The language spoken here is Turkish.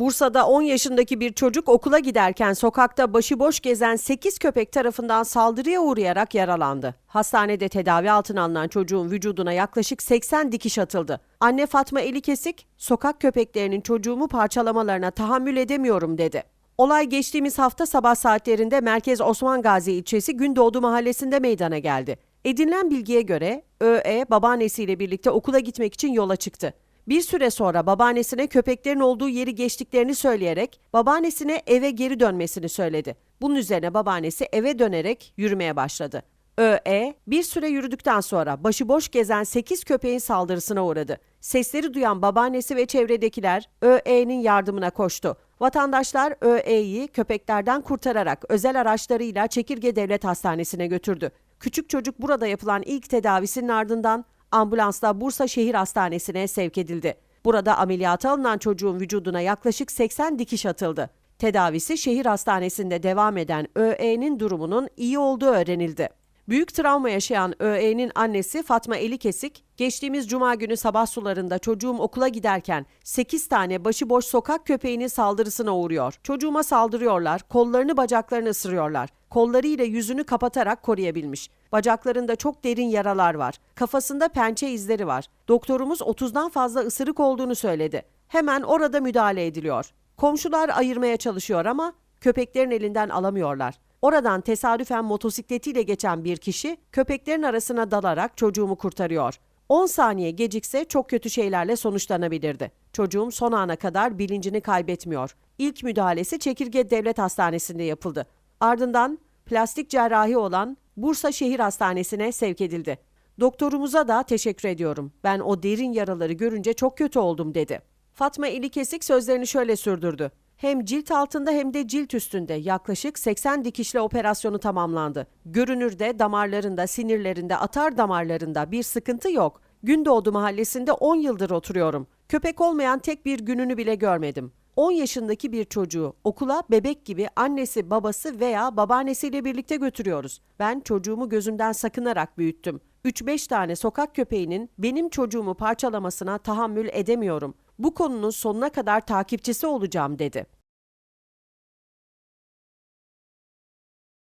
Bursa'da 10 yaşındaki bir çocuk okula giderken sokakta başıboş gezen 8 köpek tarafından saldırıya uğrayarak yaralandı. Hastanede tedavi altına alınan çocuğun vücuduna yaklaşık 80 dikiş atıldı. Anne Fatma Elikesik, sokak köpeklerinin çocuğumu parçalamalarına tahammül edemiyorum dedi. Olay geçtiğimiz hafta sabah saatlerinde Merkez Osman Gazi ilçesi Gündoğdu mahallesinde meydana geldi. Edinilen bilgiye göre ÖE babaannesiyle birlikte okula gitmek için yola çıktı. Bir süre sonra babaannesine köpeklerin olduğu yeri geçtiklerini söyleyerek babaannesine eve geri dönmesini söyledi. Bunun üzerine babaannesi eve dönerek yürümeye başladı. ÖE bir süre yürüdükten sonra başıboş gezen 8 köpeğin saldırısına uğradı. Sesleri duyan babaannesi ve çevredekiler ÖE'nin yardımına koştu. Vatandaşlar ÖE'yi köpeklerden kurtararak özel araçlarıyla Çekirge Devlet Hastanesi'ne götürdü. Küçük çocuk burada yapılan ilk tedavisinin ardından ambulansla Bursa Şehir Hastanesi'ne sevk edildi. Burada ameliyata alınan çocuğun vücuduna yaklaşık 80 dikiş atıldı. Tedavisi şehir hastanesinde devam eden ÖE'nin durumunun iyi olduğu öğrenildi. Büyük travma yaşayan ÖE'nin annesi Fatma Elikesik, geçtiğimiz cuma günü sabah sularında çocuğum okula giderken 8 tane başıboş sokak köpeğinin saldırısına uğruyor. Çocuğuma saldırıyorlar, kollarını bacaklarını ısırıyorlar. Kollarıyla yüzünü kapatarak koruyabilmiş. Bacaklarında çok derin yaralar var. Kafasında pençe izleri var. Doktorumuz 30'dan fazla ısırık olduğunu söyledi. Hemen orada müdahale ediliyor. Komşular ayırmaya çalışıyor ama köpeklerin elinden alamıyorlar. Oradan tesadüfen motosikletiyle geçen bir kişi köpeklerin arasına dalarak çocuğumu kurtarıyor. 10 saniye gecikse çok kötü şeylerle sonuçlanabilirdi. Çocuğum son ana kadar bilincini kaybetmiyor. İlk müdahalesi Çekirge Devlet Hastanesi'nde yapıldı. Ardından plastik cerrahi olan Bursa Şehir Hastanesi'ne sevk edildi. Doktorumuza da teşekkür ediyorum. Ben o derin yaraları görünce çok kötü oldum dedi. Fatma İlikesik sözlerini şöyle sürdürdü. Hem cilt altında hem de cilt üstünde yaklaşık 80 dikişle operasyonu tamamlandı. Görünürde, damarlarında, sinirlerinde, atar damarlarında bir sıkıntı yok. Gündoğdu mahallesinde 10 yıldır oturuyorum. Köpek olmayan tek bir gününü bile görmedim. 10 yaşındaki bir çocuğu okula bebek gibi annesi, babası veya babaannesiyle birlikte götürüyoruz. Ben çocuğumu gözümden sakınarak büyüttüm. 3-5 tane sokak köpeğinin benim çocuğumu parçalamasına tahammül edemiyorum. Bu konunun sonuna kadar takipçisi olacağım dedi.